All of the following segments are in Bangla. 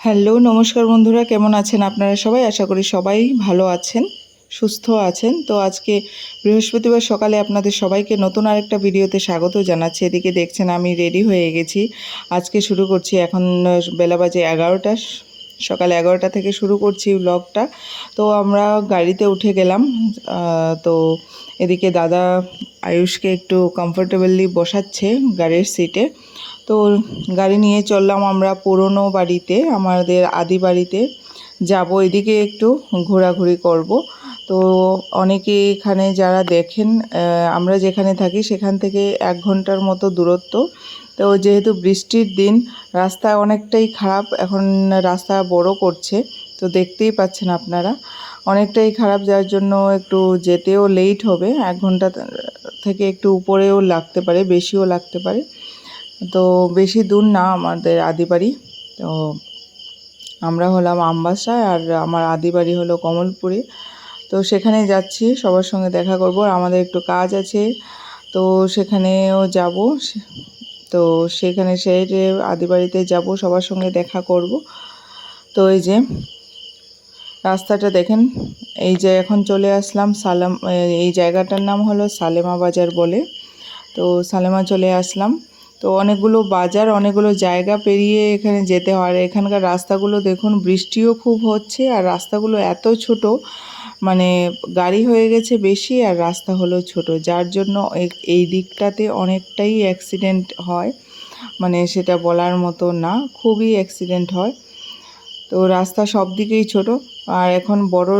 হ্যালো, নমস্কার বন্ধুরা, কেমন আছেন আপনারা সবাই? আশা করি সবাই ভালো আছেন, সুস্থ আছেন। তো আজকে বৃহস্পতিবার সকালে আপনাদের সবাইকে নতুন আরেকটা ভিডিওতে স্বাগত জানাচ্ছি। এদিকে দেখছেন আমি রেডি হয়ে গেছি। আজকে শুরু করছি এখন বেলা বাজে এগারোটা। সকাল এগারোটা থেকে শুরু করছি ব্লগটা তো আমরা গাড়িতে উঠে গেলাম। তো এদিকে দাদা আয়ুষকে একটু কমফোর্টেবলি বসাচ্ছে গাড়ির সিটে তো গাড়ি নিয়ে চললাম আমরা পুরনো বাড়িতে, আমাদের আদি বাড়িতে। যাব এদিকে একটু ঘোরাঘুরি করব। তো অনেকে এখানে যারা দেখেন আমরা যেখানে থাকি সেখান থেকে এক ঘণ্টার মতো দূরত্ব। তো যেহেতু বৃষ্টির দিন, রাস্তা অনেকটাই খারাপ, এখন রাস্তা বড় করছে, তো দেখতেই পাচ্ছেন আপনারা। অনেকটাই খারাপ, যার জন্য একটু যেতেও লেট হবে। এক ঘণ্টা থেকে একটু উপরেও লাগতে পারে, বেশিও লাগতে পারে। তো বেশি দূর না আমাদের আদি বাড়ি। তো আমরা হলাম আমবাসায় আর আমার আদি বাড়ি হলো কমলপুরে। তো সেখানে যাচ্ছি, সবার সঙ্গে দেখা করব আমাদের একটু কাজ আছে। তো সেখানেও যাব। তো সেখানে সেই যে আদি বাড়িতে যাব, সবার সঙ্গে দেখা করব। তো এই যে রাস্তাটা দেখেন, এই যে এখন চলে আসলাম সালাম, এই জায়গাটার নাম হলো সালেমা বাজার বলে। তো সালেমা চলে আসলাম। তো অনেকগুলো বাজার, অনেকগুলো জায়গা পেরিয়ে এখানে যেতে হয়। আর এখানকার রাস্তাগুলো দেখুন, বৃষ্টিও খুব হচ্ছে আর রাস্তাগুলো এত ছোট মানে গাড়ি হয়ে গেছে বেশি আর রাস্তা হলো ছোট। যার জন্য এই দিকটাতে অনেকটাই অ্যাক্সিডেন্ট হয়। মানে সেটা বলার মতো না, খুবই অ্যাক্সিডেন্ট হয়। তো রাস্তা সব দিকেই ছোট। আর এখন বড়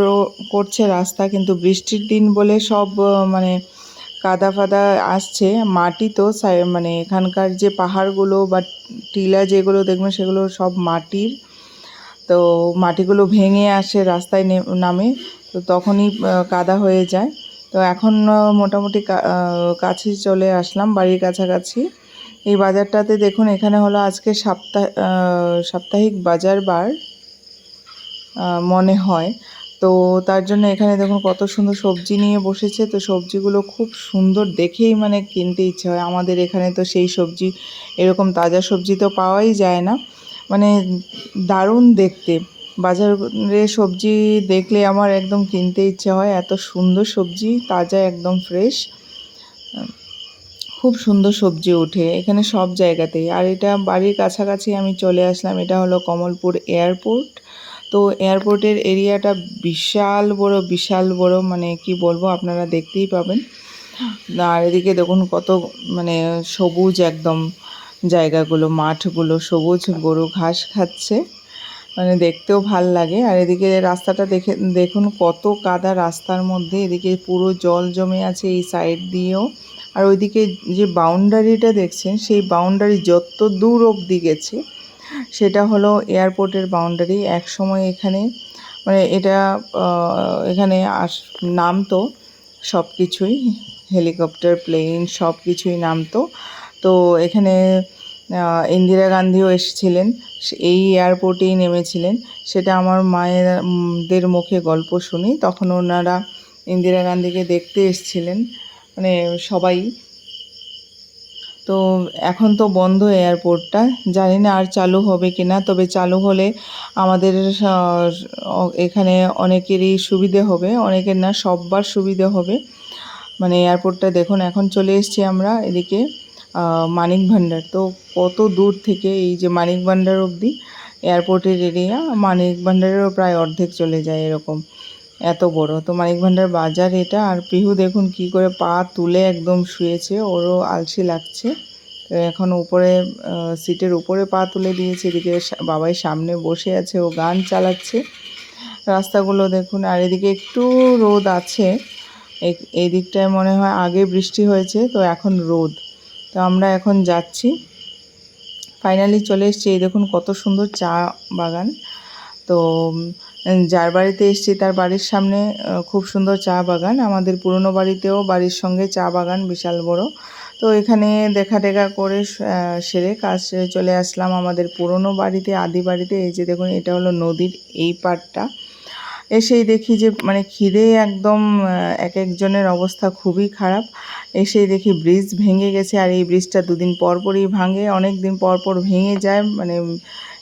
করছে রাস্তা, কিন্তু বৃষ্টির দিন বলে সব মানে কাদা ফাদা আসছে, মাটি তো মানে এখানকার যে পাহাড়গুলো বা টিলা যেগুলো দেখবেন সেগুলো সব মাটির। তো মাটিগুলো ভেঙে আসে রাস্তায় নামে, তো তখনই কাদা হয়ে যায়। তো এখন মোটামুটি কাছে চলে আসলাম, বাড়ির কাছাকাছি। এই বাজারটাতে দেখুন, এখানে হলো আজকে সাপ্তাহ সাপ্তাহিক বাজার বার মনে হয়। তো তার জন্য এখানে দেখুন কত সুন্দর সবজি নিয়ে বসেছে। তো সবজিগুলো খুব সুন্দর দেখেই মানে কিনতে ইচ্ছে হয়। আমাদের এখানে তো সেই সবজি, এরকম তাজা সবজি তো পাওয়াই যায় না। মানে দারুণ দেখতে। বাজারে সবজি দেখলে আমার একদম কিনতে ইচ্ছে হয়। এত সুন্দর সবজি, তাজা, একদম ফ্রেশ। খুব সুন্দর সবজি ওঠে এখানে সব জায়গাতেই। আর এটা বাড়ির কাছাকাছি আমি চলে আসলাম। এটা হলো কমলপুর এয়ারপোর্ট। তো এয়ারপোর্টের এরিয়াটা বিশাল বড় বিশাল বড় মানে কি বলব, আপনারা দেখতেই পাবেন। আর এদিকে দেখুন কত মানে সবুজ একদম জায়গাগুলো, মাঠগুলো, সবুজ গরু ঘাস খাচ্ছে। মানে দেখতেও ভালো লাগে। আর এদিকে রাস্তাটা দেখে, দেখুন কত কাদা রাস্তার মধ্যে। এদিকে পুরো জল জমে আছে এই সাইড দিয়েও। আর ওইদিকে যে বাউন্ডারিটা দেখছেন, সেই বাউন্ডারি যত দূর অবধি গেছে সেটা হলো এয়ারপোর্টের বাউন্ডারি এক সময় এখানে মানে এটা এখানে আস নামতো সব কিছুই হেলিকপ্টার প্লেন সব কিছুই নামতো। তো এখানে ইন্দিরা গান্ধীও এসেছিলেন এই এয়ারপোর্টেই নেমেছিলেন। সেটা আমার মায়ের উম, দের মুখে গল্প শুনি। তখন ওনারা ইন্দিরা গান্ধীকে দেখতে এসেছিলেন। মানে সবাই তো এখন তো বন্ধ এয়ারপোর্টটা জানি না আর চালু হবে কি না তবে চালু হলে আমাদের এখানে অনেকেরই সুবিধে হবে, অনেকের না, সববার সুবিধে হবে। মানে এয়ারপোর্টটা দেখুন, এখন চলে এসেছি আমরা এদিকে মানিক ভান্ডার। তো কত দূর থেকে এই যে মানিক ভান্ডার অবধি এয়ারপোর্টের এরিয়া মানিক ভান্ডারেরও প্রায় অর্ধেক চলে যায় এরকম। এত বড়। তো মানিক ভান্ডার বাজার এটা, আর পিহু দেখুন কি করে পা তুলে একদম শুয়েছে, ওরও আলসি লাগছে। তো এখন উপরে সিটের উপরে পা তুলে দিয়েছে, এদিকে বাবাই সামনে বসে আছে, ও গান চালাচ্ছে। রাস্তাগুলো দেখুন, আর এদিকে একটু রোদ আছে। এই দিকটায় মনে হয় আগে বৃষ্টি হয়েছে, তো এখন রোদ। তো আমরা এখন যাচ্ছি। ফাইনালি চলে এসেছি, এই দেখুন কত সুন্দর চা বাগান। তো যার বাড়িতে এসেছি তার বাড়ির সামনে খুব সুন্দর চা বাগান। আমাদের পুরনো বাড়িতেও বাড়ির সঙ্গে চা বাগান বিশাল বড়। তো এখানে দেখা টেকা করে সেরে কাজ চলে আসলাম আমাদের পুরনো বাড়িতে, আদি বাড়িতে। এই যে দেখুন, এটা হলো নদীর এই পাড়টা। এসেই দেখি যে মানে খিদে একদম এক একজনের অবস্থা খুবই খারাপ। এসেই দেখি ব্রিজ ভেঙে গেছে আর এই ব্রিজটা দুদিন পর পরই ভাঙে। অনেক দিন পর পর ভেঙে যায় মানে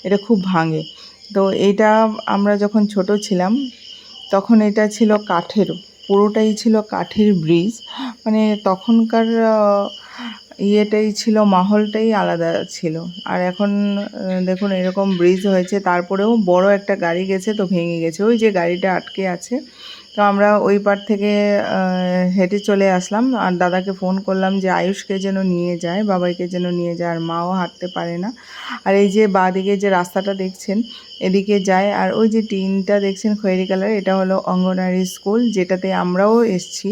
এটা খুব ভাঙে। তো এটা আমরা যখন ছোট ছিলাম, তখন এটা ছিল কাঠের, পুরোটাই ছিল কাঠের ব্রিজ। মানে তখনকার ইয়েটাই ছিল, মাহলটাই আলাদা ছিল। আর এখন দেখুন এরকম ব্রিজ হয়েছে, তারপরেও বড় একটা গাড়ি গেছে তো ভেঙে গেছে। ওই যে গাড়িটা আটকে আছে তো আমরা ওই পার থেকে হেঁটে চলে আসলাম। আর দাদাকে ফোন করলাম যে, আয়ুষকে যেন নিয়ে যায়, বাবাইকে যেন নিয়ে যায়, আর মাও হাঁটতে পারে না। আর এই যে বাঁদিকে যে রাস্তাটা দেখছেন, এদিকে যায়। আর ওই যে টিনটা দেখছেন খয়েরি কালার এটা হলো অঙ্গনারী স্কুল, যেটাতে আমরাও এসছি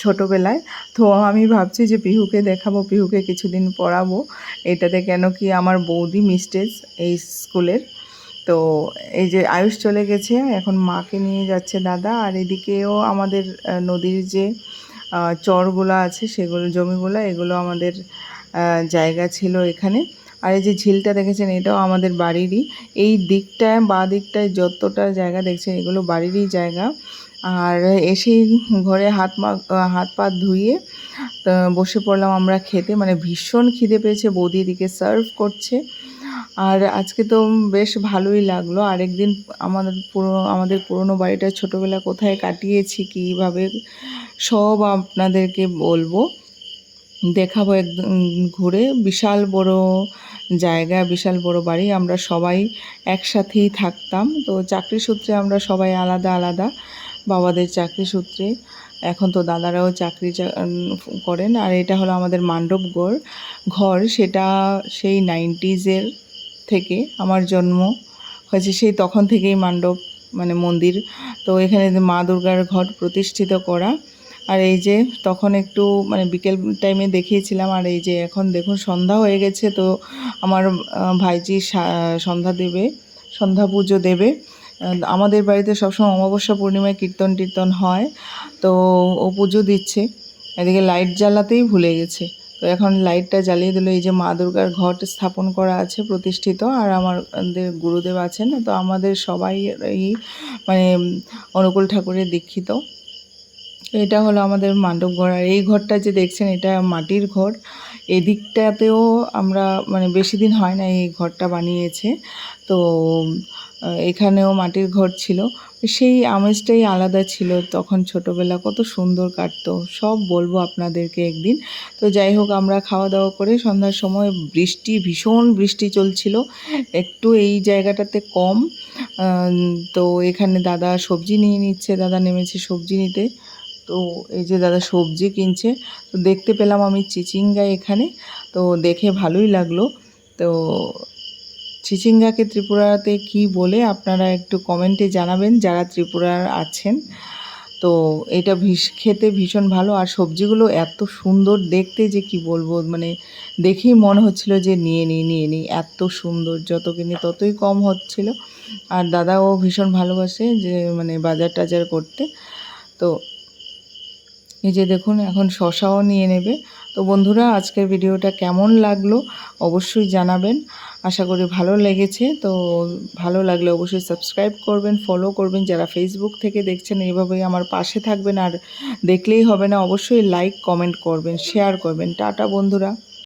ছোটোবেলায়। তো আমি ভাবছি যে, পিহুকে দেখাবো, পিহুকে কিছুদিন পড়াবো। এটাতে কেন কি আমার বৌদি মিস্টেজ এই স্কুলের। তো এই যে আয়ুষ চলে গেছে, এখন মাকে নিয়ে যাচ্ছে দাদা। আর এদিকেও আমাদের নদীর যে চরগুলো আছে, সেগুলো, জমিগুলো, এগুলো আমাদের জায়গা ছিল এখানে। আর এই যে ঝিলটা দেখেছেন, এটাও আমাদের বাড়িরই। এই দিকটায়, বা দিকটায় যতটা জায়গা দেখছেন, এগুলো বাড়িরই জায়গা। আর এসেই ঘরে হাত মা, হাত পা ধুয়ে বসে পড়লাম আমরা খেতে। মানে ভীষণ খিদে পেয়েছে, বৌদি এদিকে সার্ভ করছে। আর আজকে তো বেশ ভালোই লাগল। আরেকদিন আমাদের পুরো, আমাদের পুরনো বাড়িটা ছোটোবেলা কোথায় কাটিয়েছি, কীভাবে, সব আপনাদেরকে বলব। দেখাবো একদম ঘুরে। বিশাল বড় জায়গা, বিশাল বড় বাড়ি। আমরা সবাই একসাথেই থাকতাম। তো চাকরি সূত্রে আমরা সবাই আলাদা আলাদা বাবাদের চাকরি সূত্রে। এখন তো দাদারাও চাকরি করেন। আর এটা হলো আমাদের মান্ডবগড় ঘর। সেটা সেই নাইনটিজের থেকে আমার জন্ম হয়েছে, সেই তখন থেকেই মান্ডব মানে মন্দির। তো এখানে মা দুর্গার ঘট প্রতিষ্ঠিত করা। আর এই যে তখন একটু মানে বিকেল টাইমে দেখিয়েছিলাম, আর এই যে এখন দেখুন সন্ধ্যা হয়ে গেছে, তো আমার ভাইজি সন্ধ্যা দেবে, সন্ধ্যা পুজো দেবে। আমাদের বাড়িতে সবসময় অমাবস্যা পূর্ণিমায় কীর্তন টীর্তন হয়, তো ও পুজো দিচ্ছে। এদিকে লাইট জ্বালাতেই ভুলে গেছে। তো এখন লাইটটা জ্বালিয়ে দিল। এই যে মা দুর্গার ঘট স্থাপন করা আছে, প্রতিষ্ঠিত, আর আমাদের গুরুদেব আছেন, তো আমাদের সবাই এই মানে অনুকূল ঠাকুরের দীক্ষিত। এটা হলো আমাদের মান্ডব ঘর। আর এই ঘরটা যে দেখছেন, এটা মাটির ঘর। এদিকটাতেও আমরা মানে বেশি দিন হয় না এই ঘরটা বানিয়েছে। তো এখানেও মাটির ঘর ছিল। সেই আমেজটাই আলাদা ছিল তখন ছোটোবেলা। কত সুন্দর কাটতো। সব বলব আপনাদেরকে একদিন। তো যাই হোক, আমরা খাওয়া দাওয়া করে সন্ধ্যার সময় বৃষ্টি, ভীষণ বৃষ্টি চলছিল। একটু এই জায়গাটাতে কম। তো এখানে দাদা সবজি নিয়ে নিচ্ছে। দাদা নেমেছে সবজি নিতে। তো এই যে দাদা সবজি কিনছে। তো দেখতে পেলাম আমি চিচিঙ্গা এখানে। তো দেখে ভালোই লাগল। তো চিচিঙ্গাকে ত্রিপুরাতে কি বলে আপনারা একটু কমেন্টে জানাবেন, যারা ত্রিপুরার আছেন। তো এটা ভীষ, খেতে ভীষণ ভালো। আর সবজিগুলো এত সুন্দর দেখতে যে কি বলব মানে দেখেই মনে হচ্ছিল যে নিয়ে নিই নিয়ে নিই এত সুন্দর, যত কিনি ততই কম হচ্ছিল। আর দাদাও ভীষণ ভালোবাসে যে মানে বাজার টাজার করতে। তো এই যে দেখুন, এখন শশাও নিয়ে নেবে। তো বন্ধুরা, আজকের ভিডিওটা কেমন লাগল অবশ্যই জানাবেন। আশা করি ভালো লেগেছে। তো ভালো লাগলে অবশ্যই সাবস্ক্রাইব করবেন ফলো করবেন। যারা ফেসবুক থেকে দেখছেন এইভাবেই আমার পাশে থাকবেন। আর দেখলেই হবে না, অবশ্যই লাইক কমেন্ট করবেন শেয়ার করবেন। টাটা বন্ধুরা।